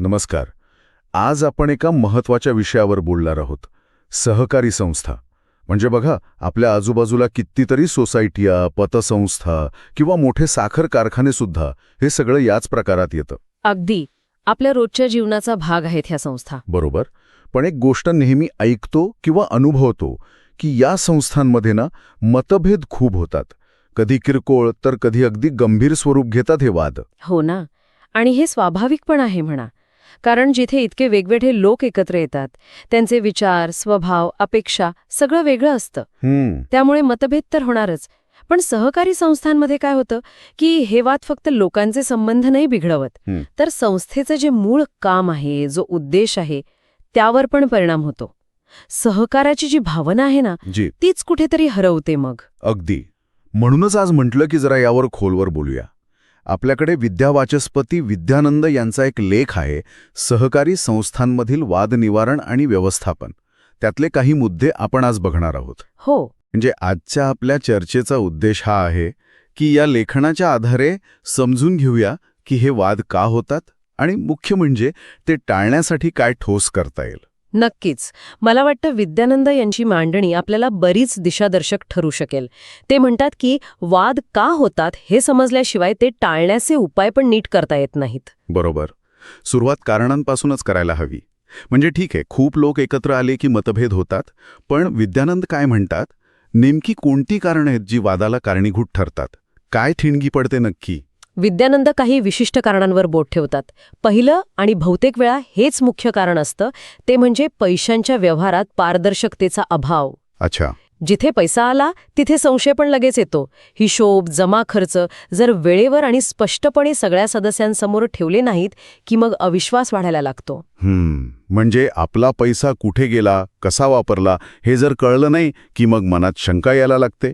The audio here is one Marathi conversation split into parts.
नमस्कार. आज आपण एका महत्त्वाच्या विषयावर बोलणार आहोत. सहकारी संस्था. म्हणजे बघा आपल्या आजूबाजूला कितीतरी सोसायट्या पतसंस्था किंवा मोठे साखर कारखाने सुद्धा हे सगळं याच प्रकारात येतं. अगदी. आपल्या रोजच्या जीवनाचा भाग आहेत ह्या संस्था. बरोबर. पण एक गोष्ट नेहमी ऐकतो किंवा अनुभवतो की या संस्थांमध्ये ना मतभेद खूप होतात. कधी किरकोळ तर कधी अगदी गंभीर स्वरूप घेतात हे वाद. हो ना. आणि हे स्वाभाविक पण आहे म्हणा. कारण जिथे इतके वेगवेगळे लोक एकत्र येतात त्यांचे विचार स्वभाव अपेक्षा सगळं वेगळं असतं. त्यामुळे मतभेद तर होणारच. पण सहकारी संस्थांमध्ये काय होतं की हे वाद फक्त लोकांचे संबंध नाही बिघडवत. तर संस्थेचं जे मूळ काम आहे जो उद्देश आहे त्यावर पण परिणाम होतो. सहकाराची जी भावना आहे ना तीच कुठेतरी हरवते मग. अगदी. म्हणूनच आज म्हटलं की जरा यावर खोलवर बोलूया. आपल्याकडे विद्यावाचस्पती विद्यानंद यांचा एक लेख आहे सहकारी संस्थांमधील वाद निवारण आणि व्यवस्थापन. त्यातले काही मुद्दे आपण आज बघणार आहोत. हो. म्हणजे आजच्या आपल्या चर्चेचा उद्देश हा आहे की या लेखनाच्या आधारे समजून घेऊया की हे वाद का होतात आणि मुख्य म्हणजे ते टाळण्यासाठी काय ठोस करता येईल. नक्कीच. मला वाटतं विद्यानंद यांची मांडणी आपल्याला बरीच दिशादर्शक ठरू शकेल. ते म्हणतात की वाद का होतात हे समजल्याशिवाय ते टाळण्याचे उपाय पण नीट करता येत नाहीत. बरोबर. सुरुवात कारणांपासूनच करायला हवी. म्हणजे ठीक आहे खूप लोक एकत्र आले की मतभेद होतात पण विद्यानंद काय म्हणतात? नेमकी कोणती कारणं आहेत जी वादाला कारणीभूत ठरतात? काय ठिणगी पडते नक्की? विद्यानंद काही विशिष्ट कारणांवर बोट ठेवतात. पहिलं आणि बहुतेक वेळा हेच मुख्य कारण असतं ते म्हणजे पैशांच्या व्यवहारात पारदर्शकतेचा अभाव. अच्छा. जिथे पैसा आला तिथे संशय पण लगेच येतो. हिशोब जमा खर्च जर वेळेवर आणि स्पष्टपणे सगळ्या सदस्यांसमोर ठेवले नाहीत की मग अविश्वास वाढायला लागतो. हम्म. म्हणजे आपला पैसा कुठे गेला कसा वापरला हे जर कळलं नाही की मग मनात शंका यायला लागते?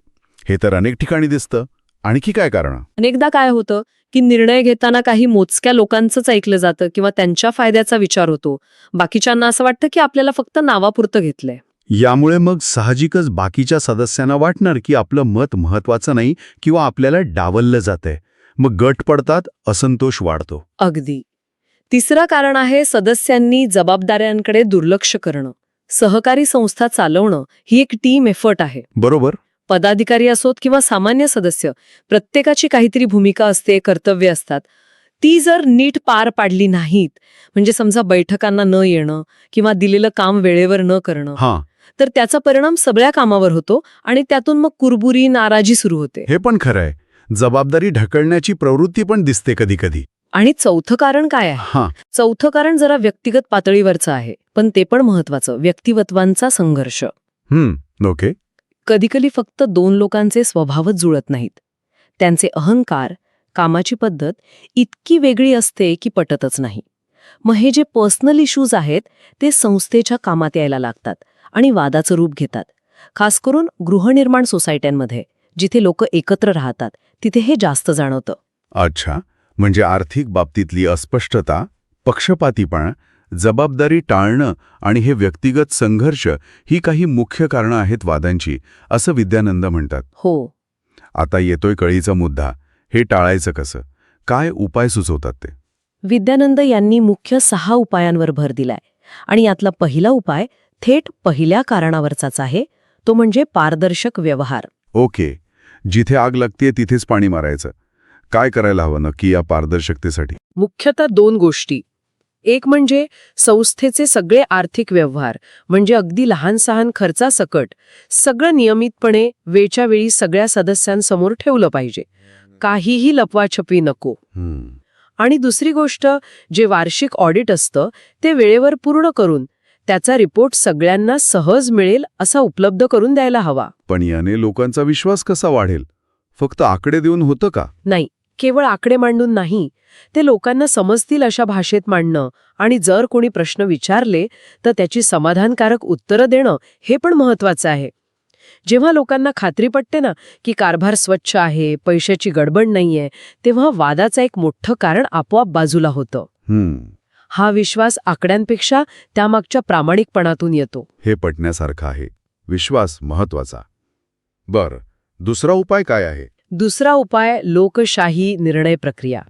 हे तर अनेक ठिकाणी दिसतं. आणखी काय कारण? अनेकदा काय होतं की निर्णय घेताना काही मोजक्या लोकांचंच ऐकलं जातं किंवा त्यांच्या फायद्याचा विचार होतो. बाकीच्यांना असं वाटतं की आपल्याला फक्त नावापुरतं घेतलंय. यामुळे मग साहजिकच बाकीच्या सदस्यांना वाटणार की आपलं मत महत्वाचं नाही किंवा आपल्याला डावललं जातंय. मग गट पडतात असंतोष वाढतो. अगदी. तिसरं कारण आहे सदस्यांनी जबाबदाऱ्यांकडे दुर्लक्ष करणं. सहकारी संस्था चालवणं ही एक टीम एफर्ट आहे. बरोबर. पदाधिकारी असोत किंवा सामान्य सदस्य प्रत्येकाची काहीतरी भूमिका असते कर्तव्य असतात. ती जर नीट पार पाडली नाहीत म्हणजे समजा बैठकांना न येणं किंवा दिलेलं काम वेळेवर न करणं हां. तर त्याचा परिणाम सगळ्या कामावर होतो आणि त्यातून मग कुरबुरी नाराजी सुरू होते. हे पण खरंय जबाबदारी ढकलण्याची प्रवृत्ती पण दिसते कधी कधी आणि चौथं कारण काय आहे? हां. चौथं कारण जरा व्यक्तिगत पातळीवरचं आहे पण ते पण महत्वाचं व्यक्तिवत्वांचा संघर्ष. हम्म ओके. कधीकधी फक्त दोन लोकांचे स्वभावच जुळत नाहीत. त्यांचे अहंकार कामाची पद्धत इतकी वेगळी असते की पटतच नाही. मग हे जे पर्सनल इश्यूज आहेत ते संस्थेच्या कामात यायला लागतात आणि वादाचं रूप घेतात. खास करून गृहनिर्माण सोसायट्यांमध्ये जिथे लोक एकत्र राहतात तिथे हे जास्त जाणवतं. अच्छा. म्हणजे आर्थिक बाबतीतली अस्पष्टता पक्षपातीपणा जबाबदारी टाळणं आणि हे व्यक्तिगत संघर्ष ही काही मुख्य कारणं आहेत वादांची असं विद्यानंद म्हणतात. हो. आता येतोय कळीचा मुद्दा. हे टाळायचं कसं? काय उपाय सुचवतात ते? विद्यानंद यांनी मुख्य सहा उपायांवर भर दिलाय. आणि यातला पहिला उपाय थेट पहिल्या कारणावरचाच आहे. तो म्हणजे पारदर्शक व्यवहार. ओके. जिथे आग लागतेय तिथेच पाणी मारायचं. काय करायला हवं नक्की या पारदर्शकतेसाठी? मुख्यतः दोन गोष्टी. एक म्हणजे संस्थेचे सगळे आर्थिक व्यवहार म्हणजे अगदी लहान सहान खर्चासकट सगळं नियमितपणे वेळच्या वेळी सगळ्या सदस्यांसमोर ठेवलं पाहिजे. काहीही लपवाछपवी नको. आणि दुसरी गोष्ट जे वार्षिक ऑडिट असतं ते वेळेवर पूर्ण करून त्याचा रिपोर्ट सगळ्यांना सहज मिळेल असा उपलब्ध करून द्यायला हवा. पण याने लोकांचा विश्वास कसा वाढेल? फक्त आकडे देऊन होतं का? नाही. केवळ आकडे मांडून नाही ते लोकांना समजतील अशा भाषेत मांडणं आणि जर कोणी प्रश्न विचारले तर त्याची समाधानकारक उत्तरं देणं हे पण महत्वाचं आहे. जेव्हा लोकांना खात्री पटते ना की कारभार स्वच्छ आहे पैशाची गडबड नाहीये तेव्हा वादाचं एक मोठं कारण आपोआप बाजूला होतं. हा विश्वास आकड्यांपेक्षा त्यामागच्या प्रामाणिकपणातून येतो. हे पटण्यासारखं आहे. विश्वास महत्त्वाचा बर दुसरा उपाय काय आहे? दुसरा उपाय लोकशाही निर्णय प्रक्रिया.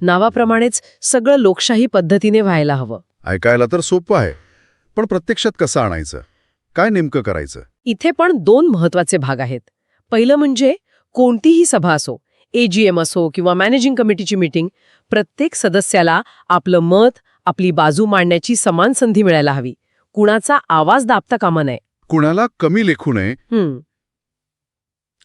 नावाप्रमाणेच सगळं लोकशाही पद्धतीने व्हायला हवं. ऐकायला तर सोपं आहे पण प्रत्यक्षात कसं आणायचं? काय नेमकं करायचं? इथे पण दोन महत्त्वाचे भाग आहेत. पहिलं म्हणजे कोणतीही सभा असो एजीएम असो किंवा मॅनेजिंग कमिटीची मीटिंग प्रत्येक सदस्याला आपलं मत आपली बाजू मांडण्याची समान संधी मिळायला हवी. कुणाचा आवाज दाबता कामा नये. कुणाला कमी लेखू नये हं.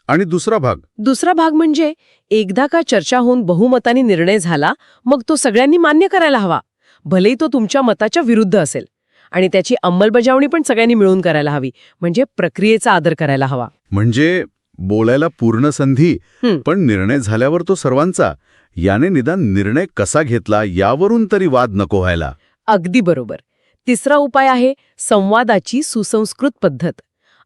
आणि दुसरा भाग. दुसरा भाग म्हणजे एकदा का चर्चा होऊन बहुमताने निर्णय झाला मग तो सगळ्यांनी मान्य करायला हवा. भलेही तो तुमच्या मताच्या विरुद्ध असेल. आणि त्याची अंमलबजावणी पण सगळ्यांनी मिळून करायला हवी. म्हणजे प्रक्रियेचा आदर करायला हवा. म्हणजे बोलायला पूर्ण संधी. पण निर्णय झाल्यावर तो सर्वांचा. याने निदान निर्णय कसा घेतला यावरून तरी वाद नको व्हायला. अगदी बरोबर. तिसरा उपाय आहे संवादाची सुसंस्कृत पद्धत.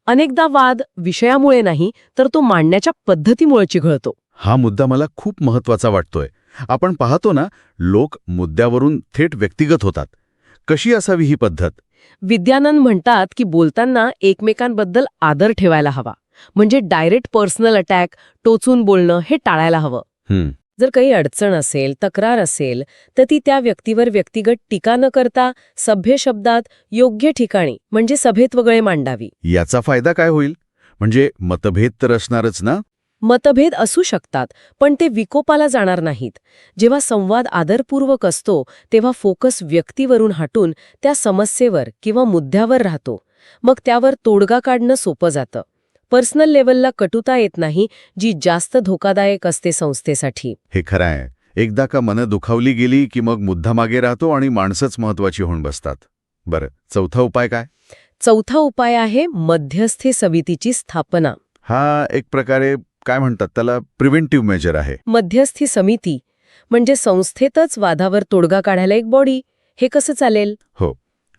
अनेकदा वाद विषयामुळे नाही तर तो मांडण्याच्या पद्धतीमुळे चिघळतो. हा मुद्दा मला खूप महत्त्वाचा वाटतोय. आपण पाहतो ना लोक मुद्द्यावरून थेट व्यक्तिगत होतात. कशी असावी ही पद्धत? विद्यानंद म्हणतात की बोलताना एकमेकांबद्दल आदर ठेवायला हवा. म्हणजे डायरेक्ट पर्सनल अटॅक टोचून बोलणं हे टाळायला हवं. जर काही अडचण असेल तक्रार असेल तर ती त्या व्यक्तीवर व्यक्तिगत टीका न करता सभ्य शब्दात योग्य ठिकाणी म्हणजे सभेत वगळे मांडावी. याचा फायदा काय होईल? म्हणजे मतभेद तर असणारच ना? मतभेद असू शकतात पण ते विकोपाला जाणार नाहीत. जेव्हा संवाद आदरपूर्वक असतो तेव्हा फोकस व्यक्तीवरून हटून त्या समस्येवर किंवा मुद्द्यावर राहतो. मग त्यावर तोडगा काढणं सोपं जातं. पर्सनल लेवलला कटुता येत नाही जी जास्त धोकादायक असते संस्थेसाठी. हे खरं आहे. एकदा का मनं दुखावली गेली की मग मुद्दा मागे राहतो आणि माणसंच महत्वाची होऊन बसतात. बरं चौथा उपाय काय? चौथा उपाय आहे मध्यस्थी समितीची स्थापना. हा एक प्रकारे काय म्हणतात त्याला? प्रिव्हेंटिव्ह मेजर आहे. मध्यस्थी समिती म्हणजे संस्थेतच वादावर तोडगा काढायला एक बॉडी. हे कसं चालेल?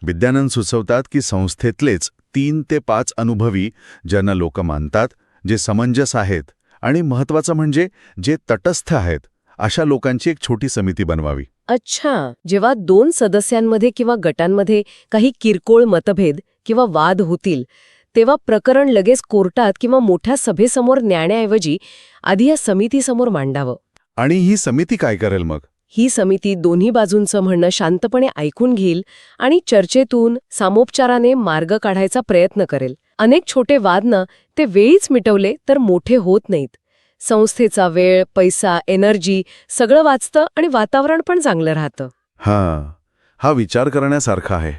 विद्यानंद सुचवतात की संस्थेतलेच तीन ते पाच अनुभवी ज्यांना लोक मानतात जे समंजस आहेत आणि महत्वाचं म्हणजे जे तटस्थ आहेत अशा लोकांची एक छोटी समिती बनवावी. अच्छा जेव्हा दोन सदस्यांमध्ये किंवा गटांमध्ये काही किरकोळ मतभेद किंवा वाद होतील तेव्हा प्रकरण लगेच कोर्टात किंवा मोठ्या सभेसमोर न्याण्याऐवजी आधी या समितीसमोर मांडावं. आणि ही समिती काय करेल मग? ही समिती दोन्ही बाजूंचं म्हणणं शांतपणे ऐकून घेईल आणि चर्चेतून सामोपचाराने मार्ग काढायचा प्रयत्न करेल. अनेक छोटे वादनं ते वेळीच मिटवले तर मोठे होत नाहीत. संस्थेचा वेळ पैसा एनर्जी सगळं वाचतं आणि वातावरण पण चांगलं राहतं. हा हा विचार करण्यासारखा आहे.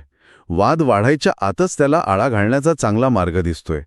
वाद वाढायच्या आतच त्याला आळा घालण्याचा चांगला मार्ग दिसतोय.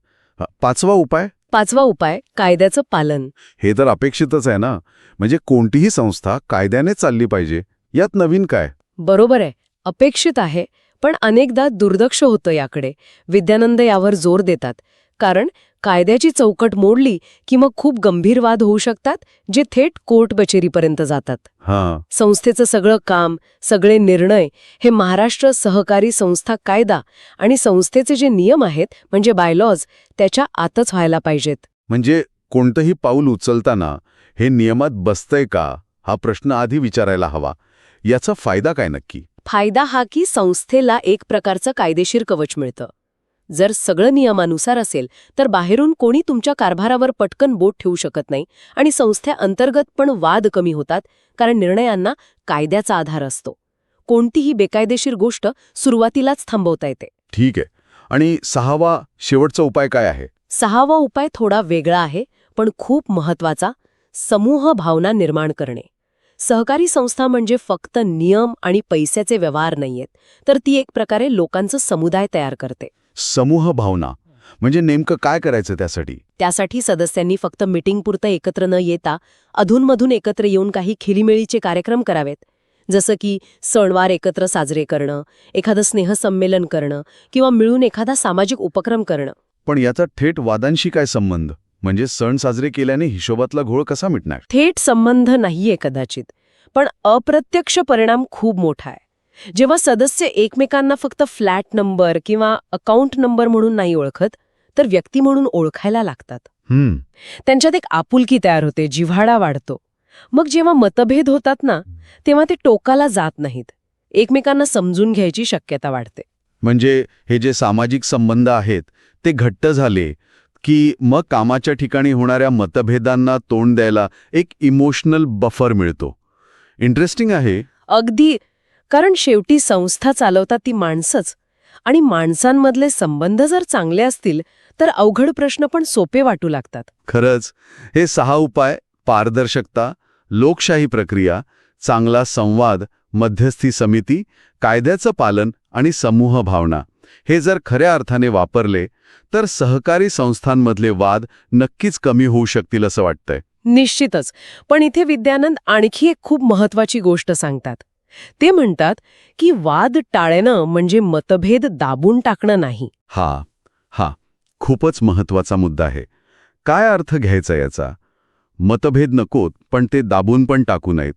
पाचवा उपाय? पाचवा उपाय कायद्याचं पालन. हे तर अपेक्षितच आहे ना? म्हणजे कोणतीही संस्था कायद्याने चालली पाहिजे. यात नवीन काय? बरोबर आहे. अपेक्षित आहे पण अनेकदा दुर्लक्ष होतं याकडे. विद्यानंद यावर जोर देतात. कारण कायद्याची चौकट मोडली की मग खूप गंभीर वाद होऊ शकतात जे थेट कोर्ट कचेरीपर्यंत जातात. हां. संस्थेचं सगळं काम सगळे निर्णय हे महाराष्ट्र सहकारी संस्था कायदा आणि संस्थेचे जे नियम आहेत म्हणजे बायलॉज त्याच्या आतच व्हायला पाहिजेत. म्हणजे कोणतंही पाऊल उचलताना हे नियमात बसतंय का हा प्रश्न आधी विचारायला हवा. याचा फायदा काय नक्की? फायदा हा की संस्थेला एक प्रकारचं कायदेशीर कवच मिळतं. जर सगळं नियमानुसार असेल तर बाहेरून कोणी तुमच्या कारभारावर पटकन बोट ठेवू शकत नाही आणि संस्थेअंतर्गत पण वाद कमी होतात कारण निर्णयांना कायद्याचा आधार असतो. कोणतीही बेकायदेशीर गोष्ट सुरुवातीलाच थांबवता येते. ठीक आहे. आणि सहावा शेवटचा उपाय काय आहे? सहावा उपाय थोडा वेगळा आहे पण खूप महत्त्वाचा समूह भावना निर्माण करणे. सहकारी संस्था म्हणजे फक्त नियम आणि पैशाचे व्यवहार नाहीयेत तर ती एक प्रकारे लोकांचं समुदाय तयार करते. समूह भावना. म्हणजे नेमकं काय करायचं त्यासाठी? त्यासाठी सदस्यांनी फक्त मीटिंगपुरतं एकत्र न येता अधूनमधून एकत्र येऊन काही खिलीमेळीचे कार्यक्रम करावेत. जसं की सणवार एकत्र साजरे करणं एखादं स्नेहसंमेलन करणं किंवा मिळून एखादा सामाजिक उपक्रम करणं. पण याचा थेट वादांशी काय संबंध? म्हणजे सण साजरे केल्याने हिशोबातला घोळ कसा मिटणार? थेट संबंध नाहीये कदाचित पण अप्रत्यक्ष परिणाम खूप मोठा आहे. जेव्हा सदस्य एकमेकांना फक्त फ्लॅट नंबर किंवा अकाउंट नंबर म्हणून नाही ओळखत तर व्यक्ती म्हणून ओळखायला लागतात. हम्म. त्यांच्यात एक आपुलकी तयार होते जिव्हाळा वाढतो. मग जेव्हा मतभेद होतात ना तेव्हा ते टोकाला जात नाहीत. एकमेकांना समजून घ्यायची शक्यता वाढते. म्हणजे हे जे सामाजिक संबंध आहेत ते घट्ट झाले की मग कामाच्या ठिकाणी होणाऱ्या मतभेदांना तोंड द्यायला एक इमोशनल बफर मिळतो. इंटरेस्टिंग आहे? अगदी कारण शेवटी संस्था चालवतात ती माणसंच. आणि माणसांमधले संबंध जर चांगले असतील तर अवघड प्रश्न पण सोपे वाटू लागतात. खरंच हे सहा उपाय पारदर्शकता लोकशाही प्रक्रिया चांगला संवाद मध्यस्थी समिती कायद्याचं पालन आणि समूह भावना हे जर खऱ्या अर्थाने वापरले तर सहकारी संस्थांमधले वाद नक्कीच कमी होऊ शकतील असं वाटतंय. निश्चितच. पण इथे विद्यानंद आणखी एक खूप महत्वाची गोष्ट सांगतात. ते म्हणतात की वाद टाळणं म्हणजे मतभेद दाबून टाकणं नाही. हा हा खूपच महत्त्वाचा मुद्दा आहे. काय अर्थ घ्यायचा याचा? मतभेद नकोत पण ते दाबून पण टाकू नयेत.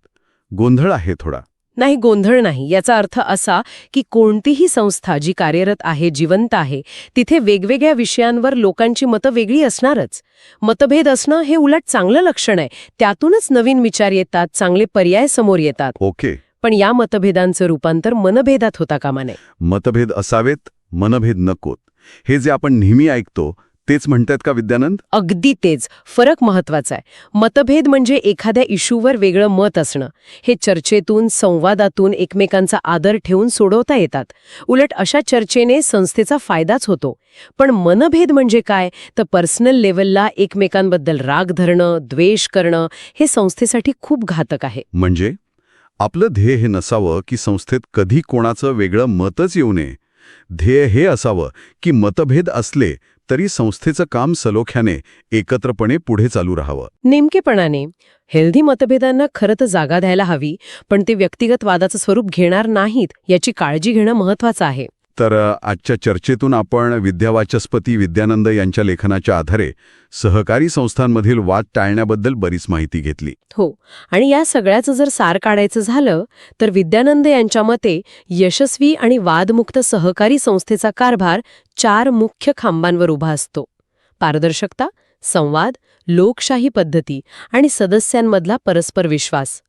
गोंधळ आहे थोडा. नाही गोंधळ नाही. याचा अर्थ असा की कोणतीही संस्था जी कार्यरत आहे जिवंत आहे तिथे वेगवेगळ्या विषयांवर लोकांची मतं वेगळी असणारच. मतभेद असणं हे उलट चांगलं लक्षण आहे. त्यातूनच नवीन विचार येतात चांगले पर्याय समोर येतात. ओके. पण या मतभेदांचं रूपांतर मनभेदात होता कामा नये. मतभेद असावेत मनभेद नकोत. हे जे आपण नेहमी ऐकतो तेच म्हणतात का विद्यानंद? अगदी तेच. फरक महत्त्वाचा आहे. मतभेद म्हणजे एखाद्या इश्यूवर वेगळं मत असणं. हे चर्चेतून संवादातून एकमेकांचा आदर ठेवून सोडवता येतात. उलट अशा चर्चेने संस्थेचा फायदाच होतो. पण मनभेद म्हणजे काय? तर पर्सनल लेवलला एकमेकांबद्दल राग धरणं द्वेष करणं हे संस्थेसाठी खूप घातक आहे. म्हणजे? आपलं ध्येय हे नसावं की संस्थेत कधी कोणाचं वेगळं मतच येऊ नये. ध्येय हे असावं की मतभेद असले तरी संस्थेचं काम सलोख्याने एकत्रपणे पुढे चालू राहावं. नेमकेपणाने हेल्दी मतभेदांना खरं तर जागा द्यायला हवी पण ते व्यक्तिगत वादाचं स्वरूप घेणार नाहीत याची काळजी घेणं महत्वाचं आहे. तर आजच्या चर्चेतून आपण विद्यावाचस्पती विद्यानंद यांच्या लेखनाच्या आधारे सहकारी संस्थांमधील वाद टाळण्याबद्दल बरीच माहिती घेतली. हो. आणि या सगळ्याचं जर सार काढायचं झालं तर विद्यानंद यांच्या मते यशस्वी आणि वादमुक्त सहकारी संस्थेचा कारभार चार मुख्य खांबांवर उभा असतो. पारदर्शकता संवाद लोकशाही पद्धती आणि सदस्यांमधला परस्पर विश्वास.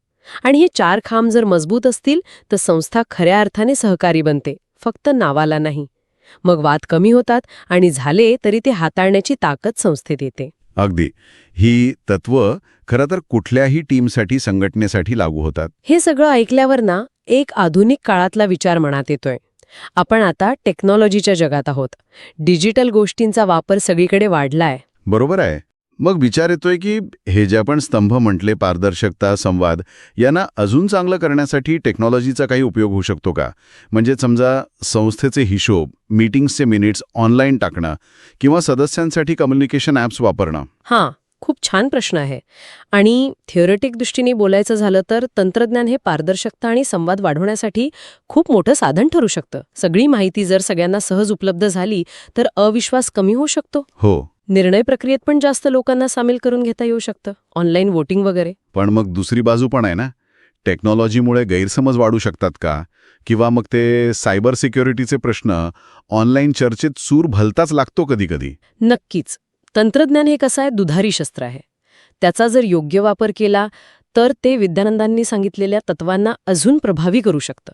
आणि हे चार खांब जर मजबूत असतील तर संस्था खऱ्या अर्थाने सहकारी बनते. फक्त नावाला नाही. मग वाद कमी होतात आणि झाले तरी ते हाताळण्याची ताकद संस्थेत येते. अगदी. ही तत्व खरं तर कुठल्याही टीमसाठी संघटनेसाठी लागू होतात. हे सगळं ऐकल्यावर ना एक आधुनिक काळातला विचार मनात येतोय. आपण आता टेक्नॉलॉजीच्या जगात आहोत. डिजिटल गोष्टींचा वापर सगळीकडे वाढलाय. बरोबर आहे. मग विचार येतोय की हे जे आपण स्तंभ म्हटले पारदर्शकता संवाद यांना अजून चांगलं करण्यासाठी टेक्नॉलॉजीचा काही उपयोग होऊ शकतो का? म्हणजे समजा संस्थेचे हिशोब मीटिंग्सचे मिनिट्स ऑनलाईन टाकणं किंवा सदस्यांसाठी कम्युनिकेशन ॲप्स वापरणं. हां खूप छान प्रश्न आहे. आणि थिओरेटिक दृष्टीने बोलायचं झालं तर तंत्रज्ञान हे पारदर्शकता आणि संवाद वाढवण्यासाठी खूप मोठं साधन ठरू शकतं. सगळी माहिती जर सगळ्यांना सहज उपलब्ध झाली तर अविश्वास कमी होऊ शकतो. हो. निर्णय प्रक्रियेत पण जास्त लोकांना सामील करून घेता येऊ शकतं. ऑनलाईन वोटिंग वगैरे. पण मग दुसरी बाजू पण आहे ना? टेक्नॉलॉजीमुळे गैरसमज वाढू शकतात का? किंवा मग ते सायबर सिक्युरिटीचे प्रश्न ऑनलाईन चर्चेत सूर भलताच लागतो कधी कधी नक्कीच. तंत्रज्ञान हे कसं आहे? दुधारी शस्त्र आहे. त्याचा जर योग्य वापर केला तर ते विद्यानंदांनी सांगितलेल्या तत्वांना अजून प्रभावी करू शकतं.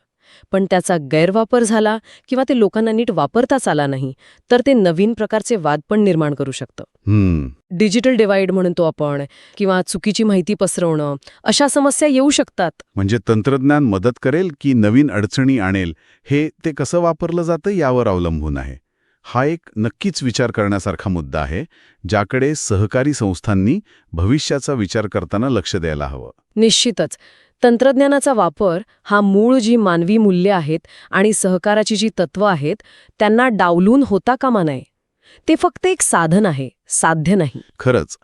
पण त्याचा गैरवापर झाला किंवा ते लोकांना नीट वापरताच आला नाही तर ते नवीन प्रकारचे वाद पण निर्माण करू शकतं. हम्म. डिजिटल डिवाइड म्हणतो आपण किंवा चुकीची माहिती पसरवणं अशा समस्या येऊ शकतात. म्हणजे तंत्रज्ञान मदत करेल की नवीन अडचणी आणेल हे ते कसं वापरलं जातं यावर अवलंबून आहे. हा एक नक्कीच विचार करण्यासारखा मुद्दा आहे ज्याकडे सहकारी संस्थांनी भविष्याचा विचार करताना लक्ष द्यायला हवं. निश्चितच. तंत्रज्ञानाचा वापर हा मूळ जी मानवी मूल्य आहेत आणि सहकाराची जी तत्व आहेत त्यांना डावलून होता कामा नये. ते फक्त एक साधन आहे साध्य नाही. खरंच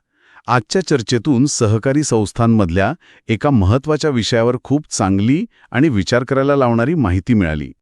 आजच्या चर्चेतून सहकारी संस्थांमधल्या एका महत्त्वाच्या विषयावर खूप चांगली आणि विचार करायला लावणारी माहिती मिळाली.